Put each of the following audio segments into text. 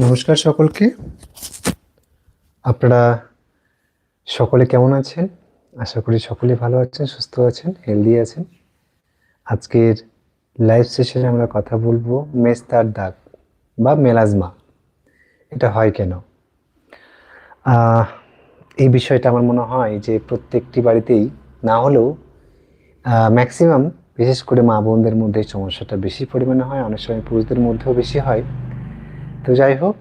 নমস্কার সকলকে। আপনারা সকলে কেমন আছেন? আশা করি সকলে ভালো আছেন, সুস্থ আছেন হেলদি আছেন। আজকের লাইভ সেশনে আমরা কথা বলব মেস্তার দাগ বা মেলাজমা, এটা হয় কেন? এই বিষয়টা আমার মনে হয় যে প্রত্যেকটি বাড়িতেই না হলেও ম্যাক্সিমাম বিশেষ করে মা বোনদের মধ্যে সমস্যাটা বেশি পরিমাণে হয়, অনেক সময় পুরুষদের মধ্যেও বেশি হয়। তো যাই হোক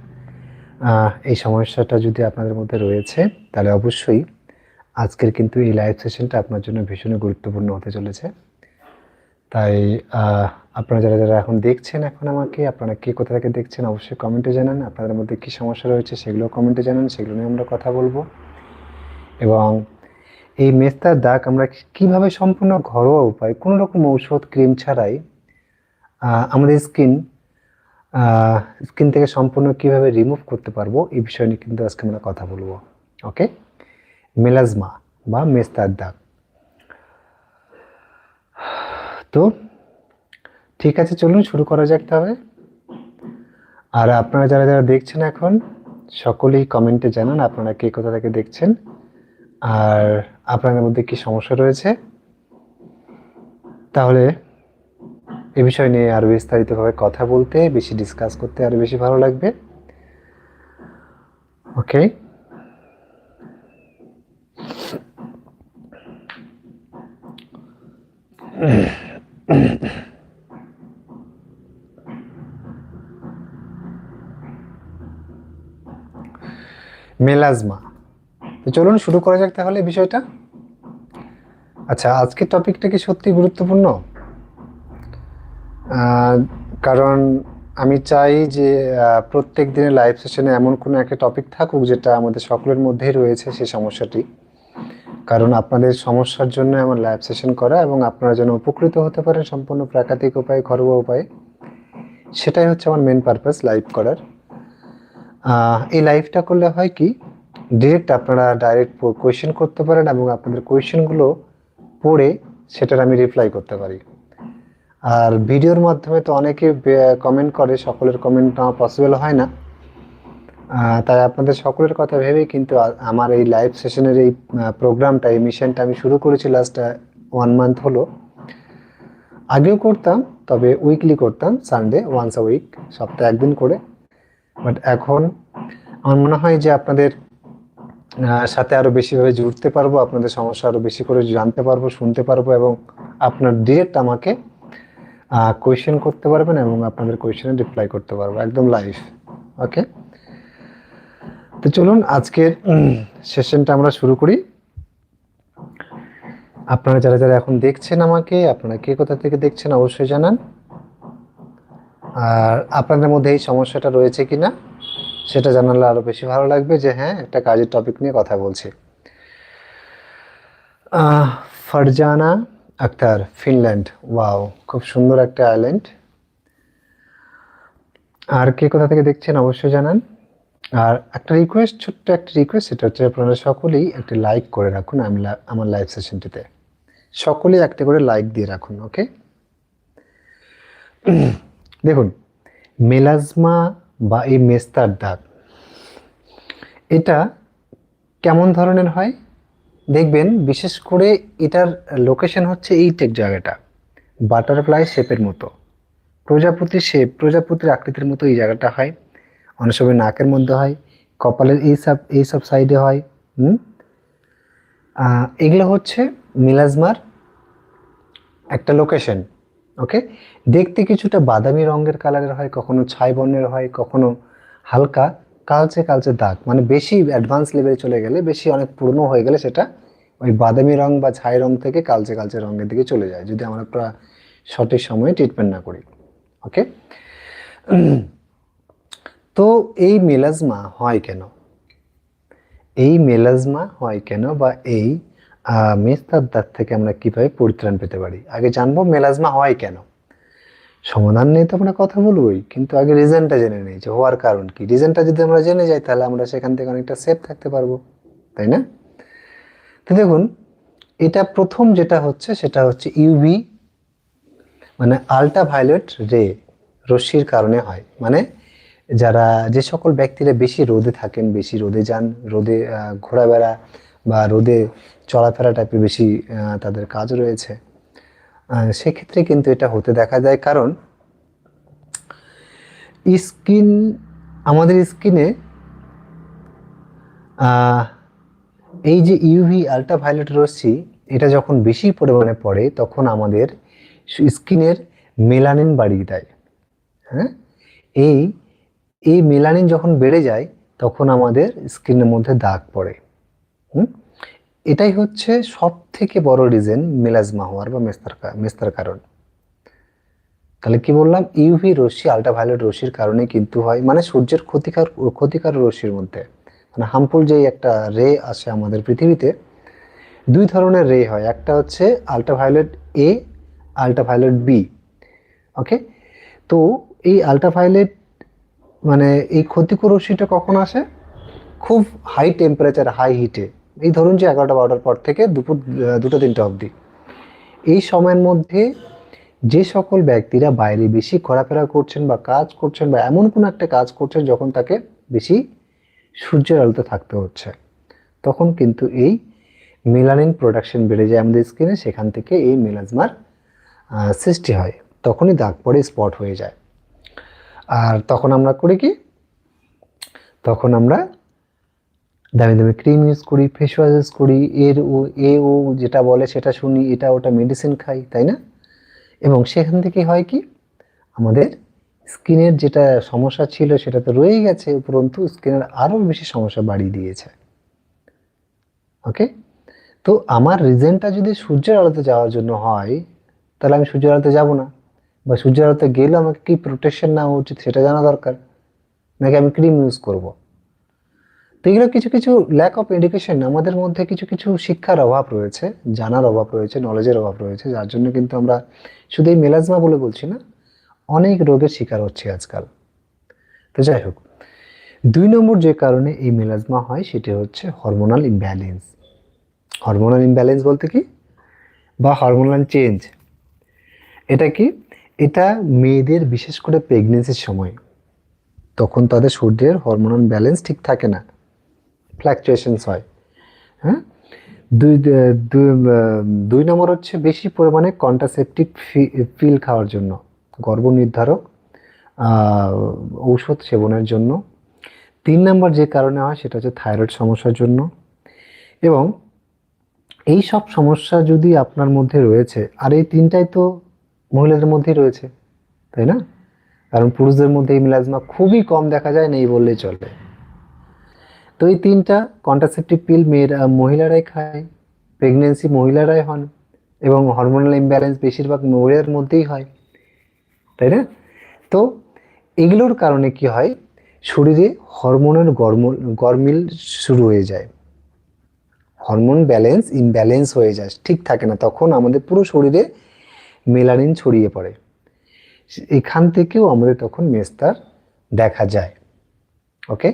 এই সমস্যাটা যদি আপনাদের মধ্যে রয়েছে, তাহলে অবশ্যই আজকের কিন্তু এই লাইভ সেশনটা আপনার জন্য ভীষণ গুরুত্বপূর্ণ হতে চলেছে। তাই আপনারা যারা যারা এখন দেখছেন এখন আমাকে, আপনারা কে কোথা থেকে দেখছেন অবশ্যই কমেন্টে জানান। আপনাদের মধ্যে কী সমস্যা রয়েছে সেগুলো কমেন্টে জানান, সেগুলো নিয়ে আমরা কথা বলব। এবং এই মেস্তার দাগ আমরা কীভাবে সম্পূর্ণ ঘরোয়া উপায়, কোনো রকম ঔষধ, ক্রিম ছাড়াই আমাদের স্কিন স্কিন থেকে সম্পূর্ণ কীভাবে রিমুভ করতে পারব, এই বিষয় নিয়ে কিন্তু আজকে আমরা কথা বলব ওকে মেলাজমা বা মেস্তার দাগ। তো, ঠিক আছে, চলুন শুরু করা যাক তবে আর আপনারা যারা যারা দেখছেন এখন, সকলেই কমেন্টে জানান আপনারা কে কোথা থেকে দেখছেন, আর আপনাদের মধ্যে কি সমস্যা রয়েছে। তাহলে এ বিষয় নিয়ে আরও বিস্তারিতভাবে কথা বলতে, বেশি ডিসকাস করতে আরও বেশি ভালো লাগবে। ওকে মেলাজমা তো চলুন শুরু করা যাক তাহলে বিষয়টা। আচ্ছা আজকের টপিকটা কি সত্যি গুরুত্বপূর্ণ? কারণ আমি চাই যে প্রত্যেক দিনের লাইভ সেশনে এমন কোনো একটা টপিক থাকুক যেটা আমাদের সকলের মধ্যেই রয়েছে সেই সমস্যাটি। কারণ আপনাদের সমস্যার জন্য আমার লাইভ সেশন করা এবং আপনারা যেন উপকৃত হতে পারেন সম্পূর্ণ প্রাকৃতিক উপায়ে, ঘরোয়া উপায়ে, সেটাই হচ্ছে আমার মেন পারপাস লাইভ করার। এই লাইভটা করলে হয় কি ডিরেক্ট আপনারা ডাইরেক্ট কোয়েশ্চেন করতে পারেন এবং আপনাদের কোয়েশ্চেনগুলো পড়ে সেটার আমি রিপ্লাই করতে পারি। আর ভিডিওর মাধ্যমে তো অনেকে কমেন্ট করে, সকলের কমেন্ট নেওয়া পসিবল হয় না। তাই আপনাদের সকলের কথা ভেবেই কিন্তু আমার এই লাইভ সেশনের এই প্রোগ্রামটা এই মিশনটা আমি শুরু করেছি লাস্ট ওয়ান মান্থ হলো। আগেও করতাম, তবে উইকলি করতাম সানডে ওয়ান্স আ উইক সপ্তাহে একদিন করে। বাট এখন আমার মনে হয় যে আপনাদের সাথে আরও বেশিভাবে জুড়তে পারব, আপনাদের সমস্যা আরও বেশি করে জানতে পারব, শুনতে পারব এবং আপনার ডিরেক্ট আমাকে কোয়েশ্চেন করতে পারবেন এবং আপনাদের কোয়েশ্চেনে রিপ্লাই করতে পারব একদম লাইভ ওকে তো চলুন আজকের সেশনটা আমরা শুরু করি। আপনারা যারা যারা এখন দেখছেন আমাকে আপনারা কে কোথা থেকে দেখছেন অবশ্যই জানান। আর আপনাদের মধ্যে এই সমস্যাটা রয়েছে কি না সেটা জানালে আরও বেশি ভালো লাগবে যে হ্যাঁ একটা কাজের টপিক নিয়ে কথা বলছি। ফারজানা আক্তার ফিনল্যান্ড ওয়াও খুব সুন্দর একটা আইল্যান্ড আর কে কোথা থেকে দেখছেন অবশ্যই জানান। আর একটা রিকোয়েস্ট ছোট্ট একটা রিকোয়েস্ট সেটা হচ্ছে আপনারা সকলেই একটা লাইক করে রাখুন আমি আমার লাইভ সেশনটিতে সকলেই একটা করে লাইক দিয়ে রাখুন ওকে দেখুন, মেলাজমা বা এই মেস্তার দাগ এটা কেমন ধরনের হয়? দেখবেন, বিশেষ করে এটার লোকেশন হচ্ছে এই টেক জায়গাটা বাটারফ্লাই শেপের মতো। প্রজাপতি শেপ প্রজাপতির আকৃতির মতো এই জায়গাটা হয়। অনেক সময় নাকের মধ্যে হয়, কপালের এই সব এই সব সাইডে হয়, হুম? এগুলো হচ্ছে মিলাজমার একটা লোকেশন ওকে দেখতে কিছুটা বাদামি রঙের কালারের হয়, কখনো ছাই বর্ণের হয়, কখনো হালকা। কালচে কালচে দাগ মানে বেশি অ্যাডভান্স লেভেলে চলে গেলে বেশি অনেক পুরনো হয়ে গেলে সেটা ওই বাদামি রং বা ছাই রং থেকে কালচে কালচে রঙের দিকে চলে যায়, যদি আমরা প্রা- সঠিক সময়ে ট্রিটমেন্ট না করি ওকে তো এই মেলাজমা হয় কেন? এই মেলাজমা হয় কেন বা এই মেস্তার দাগ থেকে আমরা কীভাবে পরিত্রাণ পেতে পারি? আগে জানব মেলাজমা হয় কেন। সমাধান নিয়ে তো আমরা কথা বলবোই। কিন্তু আগে রিজনটা জেনে যে হওয়ার কারণ কি? রিজনটা যদি আমরা জেনে যাই তাহলে আমরা সেখান থেকে অনেকটা সেফ থাকতে পারব। তাই না? তো দেখুন, এটা প্রথম যেটা হচ্ছে সেটা হচ্ছে ইউভি মানে আল্ট্রা ভায়োলেট রে রশ্মির কারণে হয়। মানে যারা যে সকল ব্যক্তিরা বেশি রোদে থাকেন, বেশি রোদে যান, রোদে ঘোরাবেড়া বা রোদে চলাফেরা টাইপের বেশি তাদের কাজ রয়েছে। সেক্ষেত্রে কিন্তু এটা হতে দেখা যায় কারণ স্কিন, আমাদের স্কিনে এই যে ইউভি আল্ট্রাভায়োলেট রশ্মি, এটা যখন বেশি পরিমাণে পড়ে, তখন আমাদের স্কিনের মেলানিন বাড়িয়ে দেয়। হ্যাঁ? এই এই মেলানিন যখন বেড়ে যায়, তখন আমাদের স্কিনের মধ্যে দাগ পড়ে। হুম? এটাই হচ্ছে সব থেকে বড় রিজন মেলাজমা হওয়ার বা মেস্তার মেস্তার কারণ। তাহলে কি বললাম? ইউভি রশ্মি আল্ট্রাভায়োলেট রশ্মির কারণে কিন্তু হয় মানে সূর্যের ক্ষতিকার ক্ষতিকার রশ্মির মধ্যে। মানে হার্মফুল যে একটা রে আসে আমাদের পৃথিবীতে, দুই ধরনের রে হয়। একটা হচ্ছে ultraviolet A ultraviolet B okay তো এই আল্ট্রাভায়োলেট মানে এই ক্ষতিকর রশ্মিটা কখন আসে? খুব হাই টেম্পারেচার হাই হিটে এই ধরুন যে এগারোটা বারোটার পর থেকে দুপুর দুটো তিনটা অবধি। এই সময়ের মধ্যে যে সকল ব্যক্তিরা বাইরে বেশি ঘোরাফেরা করছেন বা কাজ করছেন বা এমন কোনো একটা কাজ করছেন যখন তাকে বেশি সূর্যের আলোতে থাকতে হচ্ছে, তখন কিন্তু এই মেলানিন প্রোডাকশন বেড়ে যায় আমাদের স্কিনে, সেখান থেকে এই মেলাজমার সৃষ্টি হয়। তখনই দাগ পরে স্পট হয়ে যায়। আর তখন আমরা করি কি? তখন আমরা দামি দামি ক্রিম ইউজ করি ফেস ওয়াশ ইউজ করি, এর ও, এ, ও যেটা বলে সেটা শুনি, এটা ওটা মেডিসিন খাই, তাই না? এবং সেখান থেকে হয় কি? আমাদের স্কিনের যেটা সমস্যা ছিল সেটা তো রয়েই গেছে, উপরন্তু স্কিনের আরও বেশি সমস্যা বাড়িয়ে দিয়েছে। ওকে তো আমার রিজনটা যদি সূর্যের আলোতে যাওয়ার জন্য হয়, তাহলে আমি সূর্যের আলোতে যাব না। বা সূর্যের আলোতে গেলে আমাকে কি প্রোটেকশন নেওয়া উচিত সেটা জানা দরকার। নাকি আমি ক্রিম ইউজ করব? তো এগুলো কিছু কিছু ল্যাক অফ এডুকেশন আমাদের মধ্যে কিছু কিছু শিক্ষার অভাব রয়েছে, জানার অভাব রয়েছে নলেজের অভাব রয়েছে, যার জন্য কিন্তু আমরা শুধু এই মেলাজমা বলে বলছি না, অনেক রোগের শিকার হচ্ছে আজকাল। তো যাই হোক, দুই নম্বর যে কারণে এই মেলাজমা হয় সেটি হচ্ছে হরমোনাল ইমব্যালেন্স হরমোনাল ইমব্যালেন্স বলতে কি? বা হরমোনাল চেঞ্জ এটা কি? এটা মেয়েদের বিশেষ করে প্রেগনেন্সির সময়। তখন তাদের শরীরের হরমোনাল ব্যালেন্স ঠিক থাকে না। ফ্ল্যাকচুয়েশনস হয়। হ্যাঁ? দুই দুই নম্বর হচ্ছে বেশি পরিমাণে কন্ট্রাসেপটিভ পিল খাওয়ার জন্য গর্ভ নির্ধারক ঔষধ সেবনের জন্য। তিন নম্বর যে কারণে হয় সেটা হচ্ছে থাইরয়েড সমস্যার জন্য। এবং এই সব সমস্যা যদি আপনার মধ্যে রয়েছে, আর এই তিনটাই তো মহিলাদের মধ্যেই রয়েছে, তাই না? কারণ পুরুষদের মধ্যে এই মিলাজমা খুবই কম দেখা যায়, নেই বললেই চলে। তো এই তিনটা কন্ট্রাসেপটিভ পিল মেয়েরা মহিলারাই খায় প্রেগনেন্সি মহিলারাই হন এবং হরমোনাল ইমব্যালেন্স বেশিরভাগ মহিলার মধ্যেই হয়, তাই না? তো এগুলোর কারণে কি হয়? শরীরে হরমোনের গরম, গরমিল শুরু হয়ে যায়। হরমোন ব্যালেন্স ইমব্যালেন্স হয়ে যায়, ঠিক থাকে না। তখন আমাদের পুরো শরীরে মেলানিন ছড়িয়ে পড়ে। এখান থেকেও আমাদের তখন মেস্তার দেখা যায়। ওকে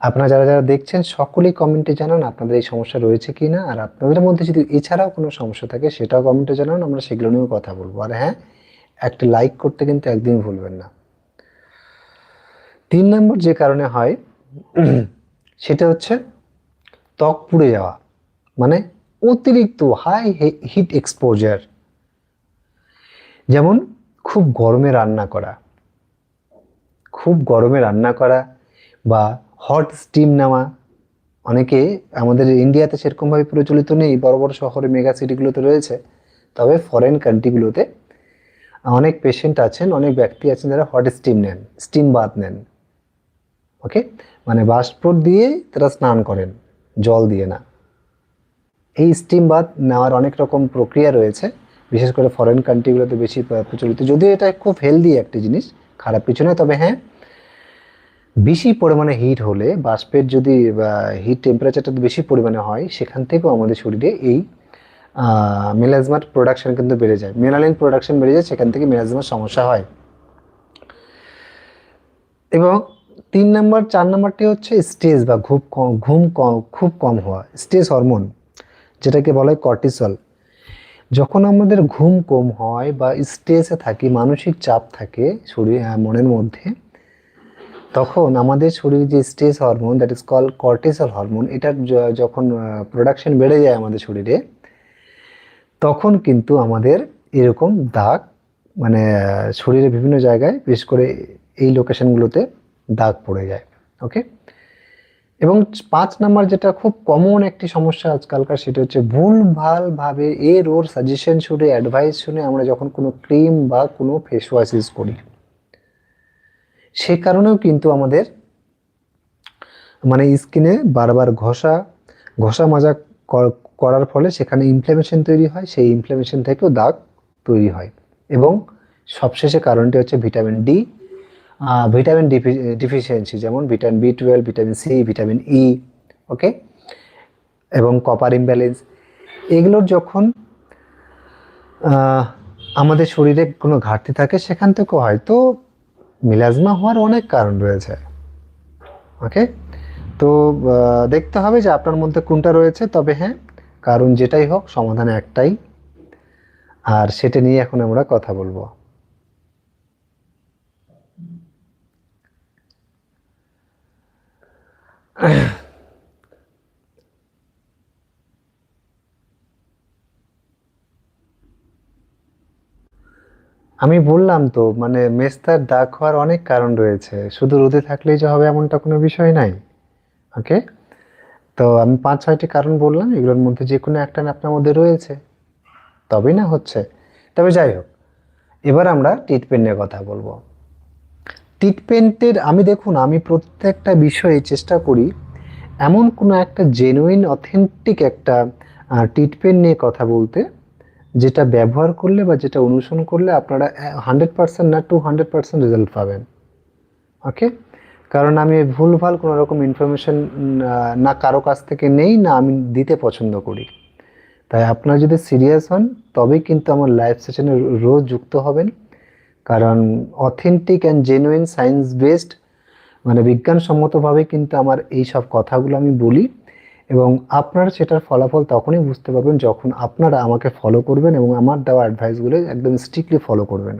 আপনারা যারা যারা দেখছেন, সকলেই কমেন্টে জানান আপনাদের এই সমস্যা রয়েছে কি না আর আপনাদের মধ্যে যদি এছাড়াও কোনো সমস্যা থাকে, সেটাও কমেন্টে জানান, আমরা সেগুলো নিয়েও কথা বলব। আর হ্যাঁ একটা লাইক করতে কিন্তু একদিন ভুলবেন না। তিন নম্বর যে কারণে হয়, সেটা হচ্ছে ত্বক পুড়ে যাওয়া মানে অতিরিক্ত হাই হিট এক্সপোজার যেমন খুব গরমে রান্না করা, খুব গরমে রান্না করা বা হট স্টিম নেওয়া। অনেকে আমাদের ইন্ডিয়াতে সেরকমভাবে প্রচলিত নেই, বড় বড় শহরে, মেগা সিটিগুলোতে রয়েছে। তবে ফরেন কান্ট্রিগুলোতে অনেক পেশেন্ট আছেন, অনেক ব্যক্তি আছেন যারা হট স্টিম নেন, স্টিম বাথ নেন। ওকে মানে বাষ্পর দিয়ে তারা স্নান করেন, জল দিয়ে না। এই স্টিম বাথ নেওয়ার অনেক রকম প্রক্রিয়া রয়েছে। বিশেষ করে ফরেন কান্ট্রিগুলোতে বেশি প্রচলিত। যদিও এটা খুব হেলদি একটি জিনিস, খারাপ কিছু নয়, তবে হ্যাঁ বেশি পরিমাণে হিট হলে বাষ্পের যদি হিট টেম্পারেচারটা বেশি পরিমাণে হয়, সেখান থেকেও আমাদের শরীরে এই মেলাজমার প্রোডাকশন কিন্তু বেড়ে যায়। মেলালিন প্রোডাকশান বেড়ে যায়, সেখান থেকে মেলাজমার সমস্যা হয়। এবং তিন নম্বর, চার নম্বরটি হচ্ছে স্ট্রেস বা ঘুম কম ঘুম কম, খুব কম হওয়া স্ট্রেস হরমোন যেটাকে বলা হয় কর্টিসল যখন আমাদের ঘুম কম হয় বা স্ট্রেসে থাকি, মানসিক চাপ থাকে শরীর, মনের মধ্যে তখন আমাদের শরীরে যে stress hormone that is call cortisol hormone এটার যখন প্রোডাকশন বেড়ে যায় আমাদের শরীরে তখন কিন্তু আমাদের এরকম দাগ মানে আহ, শরীরের বিভিন্ন জায়গায় বিশেষ করে এই লোকেশনগুলোতে দাগ পড়ে যায় ওকে এবং পাঁচ নাম্বার যেটা খুব কমন একটি সমস্যা আজকালকার সেটা হচ্ছে ভুল ভালো ভাবে এর ওর সাজেশন শুনে অ্যাডভাইস শুনে আমরা যখন কোনো ক্রিম বা কোনো ফেস ওয়াশ ইউজ করি সে কারণেও কিন্তু আমাদের মানে স্কিনে বারবার ঘষা ঘষা মাজা কর- করার ফলে সেখানে ইনফ্লামেশন তৈরি হয়, সেই ইনফ্লামেশন থেকেও দাগ তৈরি হয়। এবং সবশেষে কারণটি হচ্ছে ভিটামিন ডি ভিটামিন ডিফিসিয়েন্সি যেমন vitamin B twelve vitamin C vitamin E okay এবং কপার ইমব্যালেন্স এগুলোর যখন আমাদের শরীরে কোনো ঘাটতি থাকে সেখান থেকেও হয়তো মিলাজমা হওয়ার অনেক কারণ রয়েছে। ওকে তো দেখতে হবে যে আপনার মধ্যে কোনটা রয়েছে, তবে হ্যাঁ কারণ যেটাই হোক, সমাধান একটাই। আর সেটা নিয়ে এখন আমরা কথা বলব। আমি বললাম তো মানে মেস্তার দাগ হওয়ার অনেক কারণ রয়েছে। শুধু রোদে থাকলেই যে হবে এমনটা কোনো বিষয় নাই। ওকে? তো আমি পাঁচ, ছয়টি কারণ বললাম, এগুলোর মধ্যে যে কোনো একটা আপনার মধ্যে রয়েছে। তবেই না হচ্ছে। তবে যাই হোক, এবার আমরা ট্রিটমেন্ট নিয়ে কথা বলব। ট্রিটমেন্টের আমি দেখুন, আমি প্রত্যেকটা বিষয়ে চেষ্টা করি এমন কোনো একটা জেনুইন অথেন্টিক একটা ট্রিটমেন্ট নিয়ে কথা বলতে। যেটা ব্যবহার করলে বা যেটা অনুসরণ করলে আপনারা হান্ড্রেড পার্সেন্ট না টু হান্ড্রেড পার্সেন্ট রেজাল্ট পাবেন। ওকে কারণ আমি ভুলভাল কোনো রকম ইনফরমেশন না কারও কাছ থেকে নেই, না আমি দিতে পছন্দ করি। তাই আপনারা যদি সিরিয়াস হন, তবেই কিন্তু আমার লাইভ সেশনে রোজ যুক্ত হবেন। কারণ authentic and genuine science based মানে বিজ্ঞানসম্মতভাবে কিন্তু আমার এই সব কথাগুলো আমি বলি। এবং আপনারা সেটার ফলাফল তখনই বুঝতে পারবেন যখন আপনারা আমাকে ফলো করবেন এবং আমার দেওয়া অ্যাডভাইসগুলো একদম স্ট্রিক্টলি ফলো করবেন।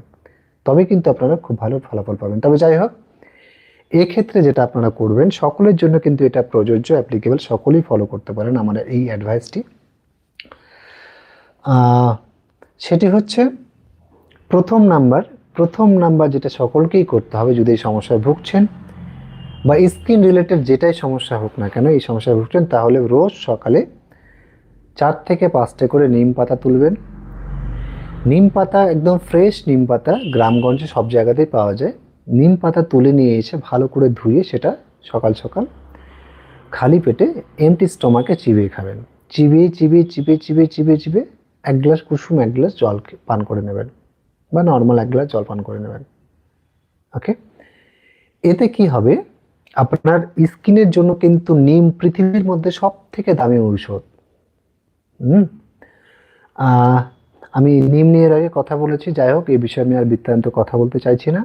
তবে কিন্তু আপনারা খুব ভালো ফলাফল পাবেন। তবে যাই হোক, এক্ষেত্রে যেটা আপনারা করবেন, সকলের জন্য কিন্তু এটা প্রযোজ্য অ্যাপ্লিকেবল সকলেই ফলো করতে পারেন আমার এই অ্যাডভাইসটি সেটি হচ্ছে প্রথম নাম্বার প্রথম নাম্বার যেটা সকলকেই করতে হবে যদি এই সমস্যায় ভুগছেন বা স্কিন রিলেটেড যেটাই সমস্যা হোক না কেন, এই সমস্যায় ভুগছেন, তাহলে রোজ সকালে চার থেকে পাঁচটা করে নিম পাতা তুলবেন। নিম পাতা একদম ফ্রেশ নিম পাতা গ্রামগঞ্জে সব জায়গাতেই পাওয়া যায়। নিম পাতা তুলে নিয়ে এসে ভালো করে ধুয়ে সেটা সকাল সকাল খালি পেটে এমটি স্টমাকে চিবিয়ে খাবেন। চিবিয়ে চিবিয়ে চিবিয়ে চিবিয়ে চিবিয়ে চিবিয়ে এক গ্লাস কুসুম, এক গ্লাস জল পান করে নেবেন বা নর্মাল এক গ্লাস জল পান করে নেবেন। ওকে এতে কি হবে? আপনার স্কিনের জন্য কিন্তু নিম পৃথিবীর মধ্যে সব থেকে দামি ঔষধ। হুম? আমি নিম নিয়ে আগে কথা বলেছি, যাই হোক, এই বিষয়ে আমি আর বৃত্তান্ত কথা বলতে চাইছি না।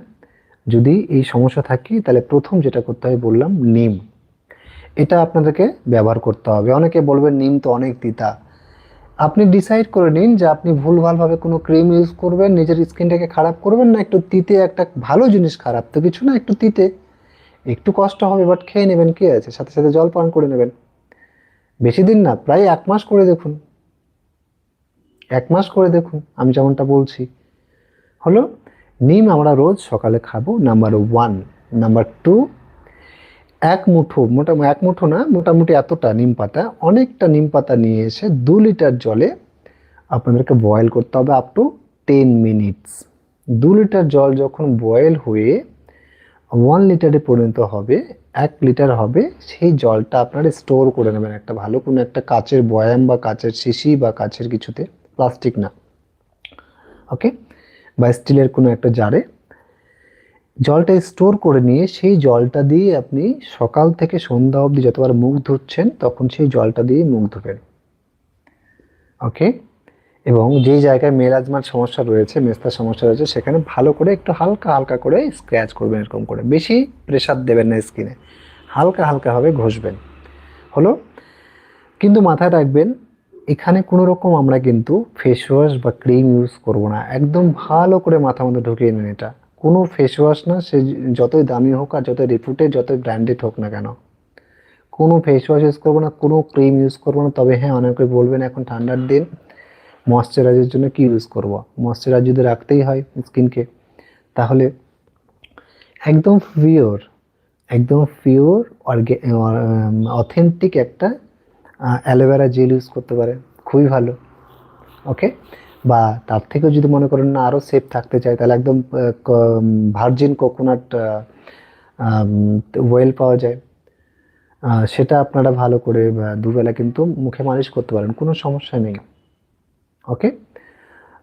যদি এই সমস্যা থাকে, তাহলে প্রথম যেটা করতে হবে বললাম নিম। এটা আপনাদেরকে ব্যবহার করতে হবে। অনেকে বলবেন নিম তো অনেক তিতা। আপনি ডিসাইড করে নিন যে আপনি ভুলভালভাবে কোনো ক্রিম ইউজ করবেন, নিজের স্কিনটাকে খারাপ করবেন না, একটু তিতে একটা ভালো জিনিস খারাপ। তো কিছু না, একটু তিতে। একটু কষ্ট হবে বাট খেয়ে নেবেন কি আছে? সাথে সাথে জল পান করে নেবেন। বেশি দিন না, প্রায় এক মাস করে দেখুন। এক মাস করে দেখুন, আমি যেমনটা বলছি। হলো, নিম আমরা রোজ সকালে খাব নাম্বার ওয়ান নাম্বার টু এক মুঠো, মোটা এক মুঠো না, মোটামুটি এতটা নিম পাতা। অনেকটা নিম পাতা নিয়ে এসে দু লিটার জলে আপনাদেরকে বয়েল করতে হবে আপ টু টেন মিনিটস দু লিটার জল যখন বয়েল হয়ে ওয়ান লিটারে পরিণত হবে, এক লিটার হবে, সেই জলটা আপনারা স্টোর করে নেবেন একটা ভালো কোনো একটা কাচের বয়াম বা কাচের শিশি বা কাচের কিছুতে প্লাস্টিক না। ওকে বা স্টিলের কোনো একটা জারে। জলটা স্টোর করে নিয়ে সেই জলটা দিয়ে আপনি সকাল থেকে সন্ধ্যা অবধি যতবার মুখ ধুচ্ছেন, তখন সেই জলটা দিয়ে মুখ ধুবেন। ওকে এবং যেই জায়গায় মেলাজমার সমস্যা রয়েছে, মেস্তার সমস্যা রয়েছে, সেখানে ভালো করে একটু হালকা হালকা করে স্ক্র্যাচ করবেন এরকম করে। বেশি প্রেশার দেবেন না স্কিনে হালকা হালকাভাবে ঘষবেন। হলো? কিন্তু মাথায় রাখবেন, এখানে কোনো রকম আমরা কিন্তু ফেস ওয়াশ বা ক্রিম ইউজ করব না। একদম ভালো করে মাথা মধ্যে ঢুকিয়ে নিন এটা। কোনো ফেস ওয়াশ না, সে যতই দামি হোক আর যতই রিপুটেড যতই ব্র্যান্ডেড হোক না কেন। কোনো ফেস ওয়াশ ইউজ করব না, কোনো ক্রিম ইউজ করব না। তবে হ্যাঁ অনেকে বলবেন, এখন ঠান্ডার দিন। ময়শ্চারাইজের জন্য কি ইউজ করব? ময়শ্চারাইজ যদি রাখতেই হয় স্কিনকে, তাহলে একদম পিওর একদম পিওর অথেন্টিক একটা অ্যালোভেরা জেল ইউজ করতে পারে। খুবই ভালো। ওকে বা তার থেকেও যদি মনে করেন না আরও সেফ থাকতে চাই তাহলে একদম ভার্জিন কোকোনাট ওয়েল পাওয়া যায়। সেটা আপনারা ভালো করে দুবেলা কিন্তু মুখে মালিশ করতে পারেন। কোনো সমস্যা নেই। ওকে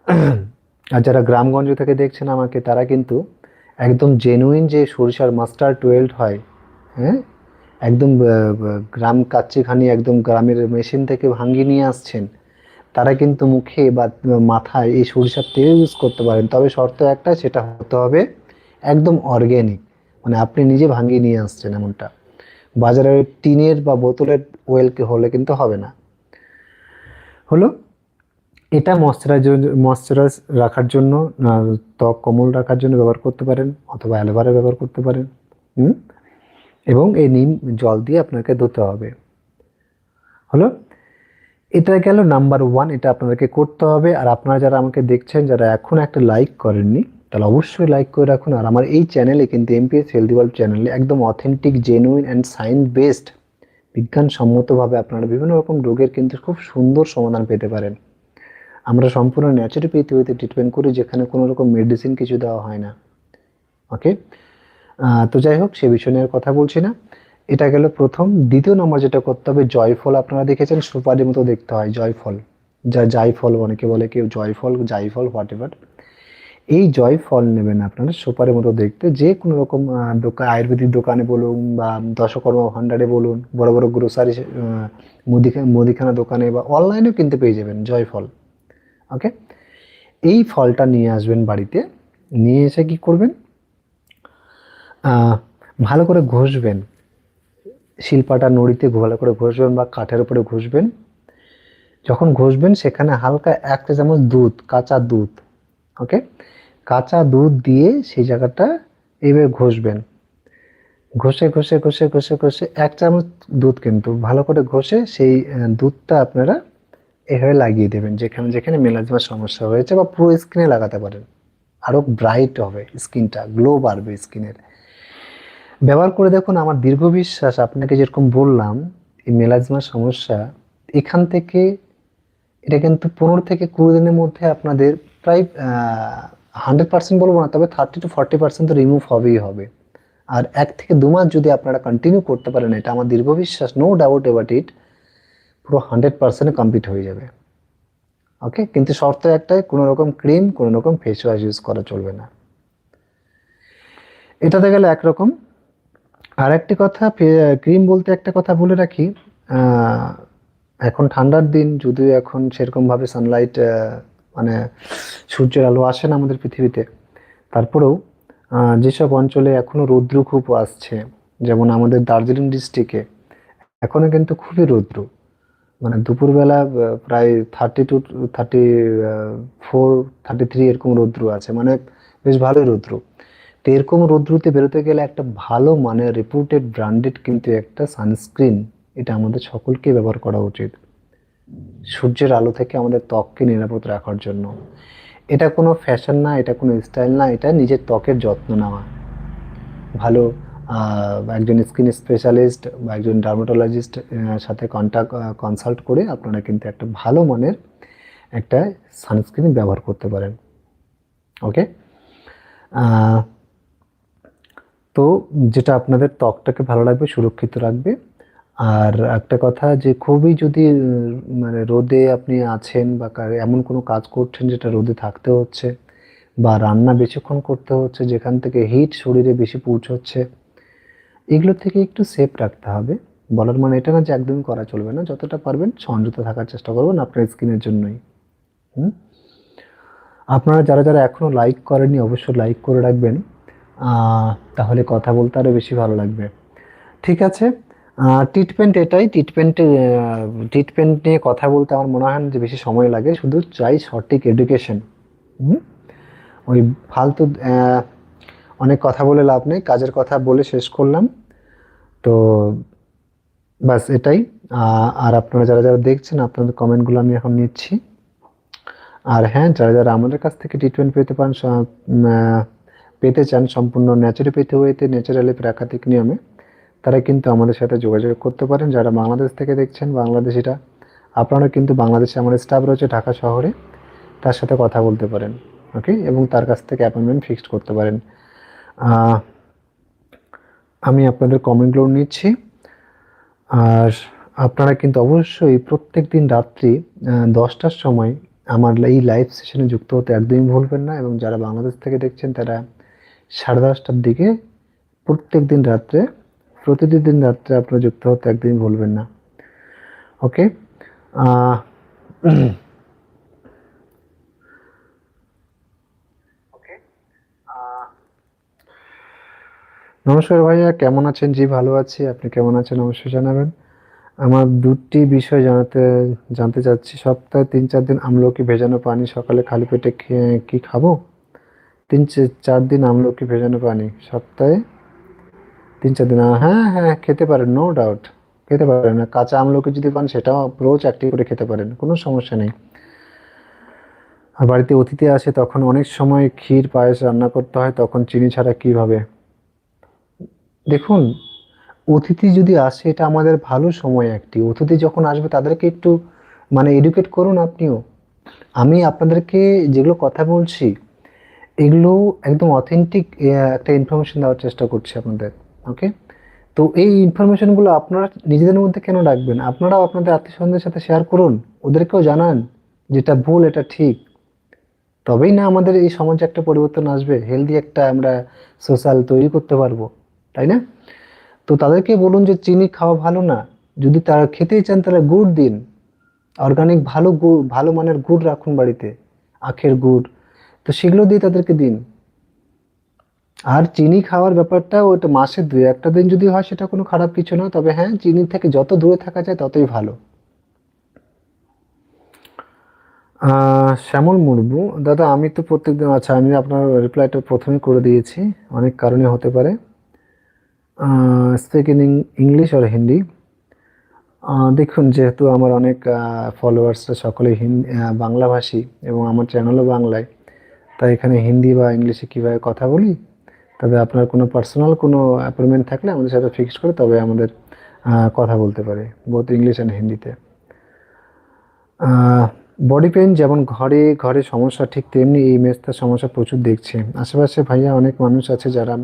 আর যারা গ্রামগঞ্জ থেকে দেখছেন আমাকে, তারা কিন্তু একদম জেনুইন যে সরিষার মাস্টার টুয়েলভ হয় হ্যাঁ? একদম গ্রাম কাচ্চিখানি, একদম গ্রামের মেশিন থেকে ভাঙ্গি নিয়ে আসছেন, তারা কিন্তু মুখে বা মাথায় এই সরিষার তেল ইউজ করতে পারেন। তবে শর্ত একটা, সেটা হতে হবে একদম অর্গ্যানিক মানে আপনি নিজে ভাঙ্গিয়ে নিয়ে আসছেন এমনটা। বাজারের টিনের বা বোতলের ওয়েলকে হলে কিন্তু হবে না। হলো? এটা ময়শ্চারাইজ ময়শ্চারাইজ রাখার জন্য ত্বক কোমল রাখার জন্য ব্যবহার করতে পারেন অথবা অ্যালোভেরা ব্যবহার করতে পারেন, হুম? এবং এই নিম জল দিয়ে আপনাকে ধুতে হবে। হলো? এটা গেল নাম্বার ওয়ান এটা আপনাদেরকে করতে হবে। আর আপনারা যারা আমাকে দেখছেন, যারা এখন একটা লাইক করেননি, তাহলে অবশ্যই লাইক করে রাখুন। আর আমার এই চ্যানেলে কিন্তু এমপিএস হেলদি ওয়ার্ল্ড চ্যানেলে একদম authentic genuine and science based বিজ্ঞানসম্মতভাবে আপনারা বিভিন্ন রকম রোগের কিন্তু খুব সুন্দর সমাধান পেতে পারেন। আমরা সম্পূর্ণ ন্যাচুরোপ্যাথিতে ট্রিটমেন্ট করি যেখানে কোনো রকম মেডিসিন কিছু দেওয়া হয় না। ওকে তো যাই হোক, সে বিষয় নিয়ে আর কথা বলছি না। এটা গেল প্রথম। দ্বিতীয় নম্বর যেটা করতে হবে, জয়ফল আপনারা দেখেছেন, সুপারির মতো দেখতে হয়, জয়ফল। যা জাইফল অনেকে বলে কেউ জয়ফল, জাইফল হোয়াট এভার এই জয়ফল নেবেন আপনারা সুপারের মতো দেখতে। যে কোনো রকম দোকান আয়ুর্বেদিক দোকানে বলুন বা দশকর্মা ভাণ্ডারে বলুন, বড় বড় গ্রোসারি মুদিখানা মুদিখানা দোকানে বা অনলাইনেও কিনতে পেয়ে যাবেন জয়ফল। ওকে এই ফলটা নিয়ে আসবেন বাড়িতে, নিয়ে এসে কি করবেন? ভালো করে ঘষবেন। শিলপাটা নড়িতে ভালো করে ঘষবেন বা কাঠের উপরে ঘষবেন। যখন ঘষবেন সেখানে হালকা এক চা চামচ দুধ, কাঁচা দুধ ওকে কাঁচা দুধ দিয়ে সেই জায়গাটা এইভাবে ঘষবেন। ঘষে ঘষে ঘষে ঘষে ঘষে এক চামচ দুধ কিন্তু ভালো করে ঘষে সেই দুধটা আপনারা এভাবে লাগিয়ে দেবেন, যেখানে যেখানে মেলাজমার সমস্যা হয়েছে বা পুরো স্কিনে লাগাতে পারেন। আরও ব্রাইট হবে স্কিনটা গ্লো বাড়বে স্কিনের ব্যবহার করে দেখুন, আমার দীর্ঘ বিশ্বাস, আপনাকে যেরকম বললাম, এই মেলাজমার সমস্যা, এখান থেকে, এটা কিন্তু পনেরো থেকে কুড়ি দিনের মধ্যে আপনাদের প্রায় হান্ড্রেড পার্সেন্ট বলব না, তবে থার্টি টু ফর্টি পার্সেন্ট তো রিমুভ হবেই হবে। আর এক থেকে দু মাস যদি আপনারা কন্টিনিউ করতে পারেন, এটা আমার দীর্ঘ বিশ্বাস নো ডাউট এবাট ইট পুরো হান্ড্রেড পার্সেন্টে কমপ্লিট হয়ে যাবে। ওকে কিন্তু শর্ত একটাই, কোনো রকম ক্রিম কোনো রকম ফেস ওয়াশ ইউজ করা চলবে না। এটাতে গেলে একরকম। আর একটি কথা ক্রিম বলতে একটা কথা বলে রাখি। এখন ঠান্ডার দিন, যদিও এখন সেরকমভাবে সানলাইট মানে সূর্যের আলো আসে না আমাদের পৃথিবীতে। তারপরেও যেসব অঞ্চলে এখনও রৌদ্র খুব আসছে, যেমন আমাদের দার্জিলিং ডিস্ট্রিক্টে এখনও কিন্তু খুবই রৌদ্র। মানে দুপুরবেলা প্রায় thirty two thirty four thirty three এরকম রৌদ্র আছে। মানে বেশ ভালোই রৌদ্র। তো এরকম রৌদ্রতে বেরোতে গেলে একটা ভালো মানের রেপুটেড ব্র্যান্ডেড কিন্তু একটা সানস্ক্রিন এটা আমাদের সকলকে ব্যবহার করা উচিত। সূর্যের আলো থেকে আমাদের ত্বককে নিরাপদ রাখার জন্য। এটা কোনো ফ্যাশন না, এটা কোনো স্টাইল না, এটা নিজের ত্বকের যত্ন নেওয়া। ভালো একজন স্কিন স্পেশালিস্ট বা একজন ডার্মাটোলজিস্ট সাথে কন্ট্যাক্ট কনসাল্ট করে আপনারা কিন্তু একটা ভালো মানের একটা সানস্ক্রিন ব্যবহার করতে পারেন। ওকে তো যেটা আপনাদের ত্বকটাকে ভালো রাখবে, সুরক্ষিত রাখবে। আর একটা কথা যে খুবই যদি মানে রোদে আপনি আছেন বা এমন কোনো কাজ করছেন যেটা রোদে থাকতে হচ্ছে বা রান্না বেশিক্ষণ করতে হচ্ছে, যেখান থেকে হিট শরীরে বেশি পৌঁছচ্ছে এগুলো থেকে একটু সেফ রাখতে হবে। বলার মানে এটা না যে একদমই করা চলবে না। যতটা পারবেন সংযত থাকার চেষ্টা করবেন আপনার স্কিনের জন্যই। হুম? আপনারা যারা যারা এখনও লাইক করেননি অবশ্যই লাইক করে রাখবেন। তাহলে কথা বলতে আরও বেশি ভালো লাগবে। ঠিক আছে? ট্রিটমেন্ট এটাই। ট্রিটমেন্ট ট্রিটমেন্ট নিয়ে কথা বলতে আমার মনে হয় যে বেশি সময় লাগে। শুধু চাই সঠিক এডুকেশন ওই ফালতু অনেক কথা বলে লাভ নেই, কাজের কথা বলে শেষ করলাম। তো বাস এটাই। আর আপনারা যারা যারা দেখছেন, আপনাদের কমেন্টগুলো আমি এখন নিচ্ছি। আর হ্যাঁ যারা যারা আমাদের কাছ থেকে ট্রিটমেন্ট পেতে পান পেতে চান, সম্পূর্ণ ন্যাচুরোপ্যাথি ওয়েতে ন্যাচারালি প্রাকৃতিক নিয়মে, তারা কিন্তু আমাদের সাথে যোগাযোগ করতে পারেন। যারা বাংলাদেশ থেকে দেখছেন, বাংলাদেশিরা আপনারা কিন্তু বাংলাদেশে আমাদের স্টাফ রয়েছে ঢাকা শহরে, তার সাথে কথা বলতে পারেন ওকে এবং তার কাছ থেকে অ্যাপয়েন্টমেন্ট ফিক্সড করতে পারেন। আমি আপনাদের কমেন্টগুলো নিচ্ছি। আর আপনারা কিন্তু অবশ্যই প্রত্যেক দিন রাত্রি দশটার সময় আমার এই লাইভ সেশনে যুক্ত হতে একদমই ভুলবেন না এবং যারা বাংলাদেশ থেকে দেখছেন তারা সাড়ে দশটার দিকে প্রত্যেক দিন রাত্রে, প্রতিদিন দিন রাত্রে আপনারা যুক্ত হতে একদমই ভুলবেন না। ওকে নমস্কার ভাইয়া, কেমন আছেন? জি, ভালো আছি। আপনি কেমন আছেন? অবশ্যই জানাবেন। আমার দুটি বিষয় জানাতে, জানতে চাচ্ছি। সপ্তাহে তিন, চার দিন আমলকি ভেজানো পানি, সকালে খালি পেটে কি খাব? তিন চার দিন আমলকি ভেজানো পানি, সপ্তাহে তিন, চার দিন হ্যাঁ হ্যাঁ খেতে পারেন নো ডাউট খেতে পারেন কাঁচা আমলকি যদি পান, সেটাও রোজ একটি করে খেতে পারেন, কোনো সমস্যা নেই। আর বাড়িতে অতিথি আসে, তখন অনেক সময় ক্ষীর, পায়েস রান্না করতে হয়, তখন চিনি ছাড়া কীভাবে দেখুন, অতিথি যদি আসে, এটা আমাদের ভালো সময় একটি। অতিথি যখন আসবে, তাদেরকে একটু মানে এডুকেট করুন আপনিও। আমি আপনাদেরকে যেগুলো কথা বলছি, এগুলো একদম অথেন্টিক একটা ইনফরমেশন দেওয়ার চেষ্টা করছি আপনাদের ওকে তো এই ইনফরমেশনগুলো আপনারা নিজেদের মধ্যে কেন রাখবেন? আপনারাও আপনাদের আত্মীয়স্বজনদের সাথে শেয়ার করুন, ওদেরকেও জানান যেটা ভুল, এটা ঠিক। তবেই না আমাদের এই সমাজে একটা পরিবর্তন আসবে হেলদি একটা আমরা সোশ্যাল তৈরি করতে পারব। তাই না? তো তাদেরকে বলুন যে চিনি খাওয়া ভালো না। যদি তারা খেতেই চান তাহলে গুড় দিন। অর্গানিক ভালো গুড় ভালো মানের গুড় রাখুন বাড়িতে। আখের গুড়। তো সেগুলো দিয়ে তাদেরকে দিন। আর চিনি খাওয়ার ব্যাপারটা ওটা মাসে দুই একটা দিন যদি হয় সেটা কোনো খারাপ কিছু না। তবে হ্যাঁ চিনি থেকে যত দূরে থাকা যায় ততই ভালো। শ্যামল মুর্মু, দাদা আমি তো প্রত্যেকদিন আচ্ছা আমি আপনার রিপ্লাইটা প্রথমে করে দিয়েছি। অনেক কারণে হতে পারে। স্পিক ইংলিশ আর হিন্দি দেখুন, যেহেতু আমার অনেক ফলোয়ার্সরা সকলেই হিন্দি বাংলাভাষী এবং আমার চ্যানেলও বাংলায়, তাই এখানে হিন্দি বা ইংলিশে কীভাবে কথা বলি? তবে আপনার কোনো পার্সোনাল কোনো অ্যাপয়েন্টমেন্ট থাকলে আমাদের সাথে ফিক্স করে তবে আমাদের কথা বলতে পারে বোথ ইংলিশ অ্যান্ড হিন্দিতে বডি পেন যেমন ঘরে ঘরে সমস্যা ঠিক তেমনি এই মেস্তার সমস্যা প্রচুর দেখছে। আশেপাশে ভাইয়া অনেক মানুষ আছে যারা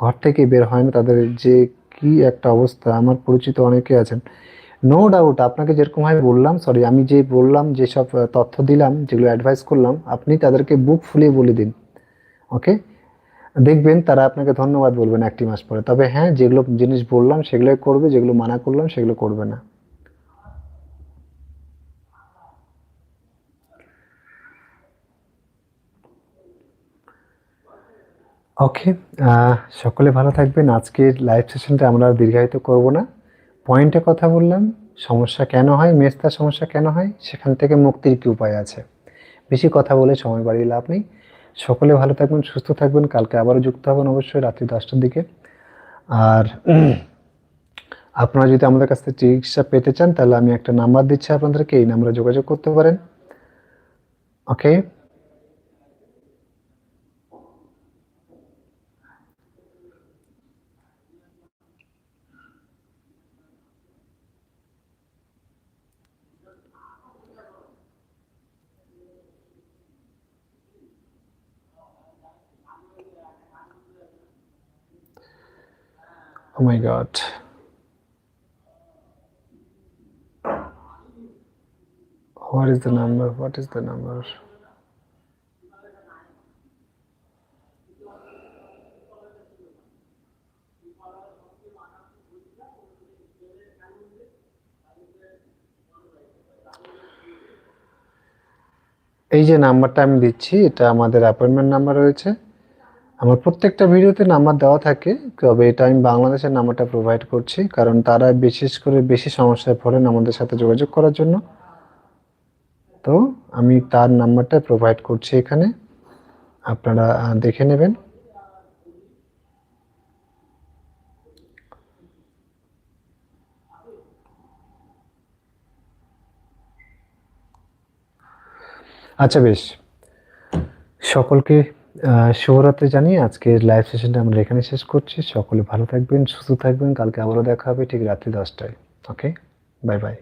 ঘর থেকে বের হয় না, তাদের যে কি একটা অবস্থা, আমার পরিচিত অনেকে আছেন। নো ডাউট আপনাকে যেরকম আমি বললাম সরি আমি যে বললাম, যেসব তথ্য দিলাম, যেগুলো অ্যাডভাইস করলাম, আপনি তাদেরকে বুক ফুলিয়ে বলে দিন ওকে দেখবেন তারা আপনাকে ধন্যবাদ বলবেন একটি মাস পরে। তবে হ্যাঁ যেগুলো জিনিস বললাম সেগুলো করবে, যেগুলো মানা করলাম, সেগুলো করবে না। ওকে সকলে ভালো থাকবেন। আজকের লাইভ সেশনটা আমরা দীর্ঘায়িত করব না। পয়েন্টে কথা বললাম, সমস্যা কেন হয় মেস্তার সমস্যা কেন হয়, সেখান থেকে মুক্তির কী উপায় আছে? বেশি কথা বলে সময় বাড়িয়ে লাভ নেই। সকলে ভালো থাকবেন, সুস্থ থাকবেন, কালকে আবারও যুক্ত হবেন অবশ্যই রাত্রি দশটার দিকে। আর আপনারা যদি আমাদের কাছ থেকে চিকিৎসা পেতে চান, তাহলে আমি একটা নাম্বার দিচ্ছি আপনাদেরকে, এই নাম্বারে যোগাযোগ করতে পারেন। ওকে Oh my God. What is the number? What is the number? এই যে নাম্বারটা আমি দিচ্ছি এটা আমাদের অ্যাপয়েন্টমেন্ট নাম্বার রয়েছে আমার প্রত্যেকটা ভিডিওতে নাম্বার দেওয়া থাকে, তবে এটা আমি বাংলাদেশের নাম্বারটা প্রোভাইড করছি, কারণ তারা বিশেষ করে বেশি সমস্যায় পড়েন আমাদের সাথে যোগাযোগ করার জন্য। তো আমি তার নাম্বারটা প্রোভাইড করছি এখানে, আপনারা দেখে নেবেন। আচ্ছা বেশ। সকলকে শুভরাত্রি জানিয়ে আজকের লাইভ সেশনটা আমরা এখানে শেষ করছি। সকলে ভালো থাকবেন, সুস্থ থাকবেন। কালকে আবারও দেখা হবে ঠিক রাত্রি দশটায়। Okay bye bye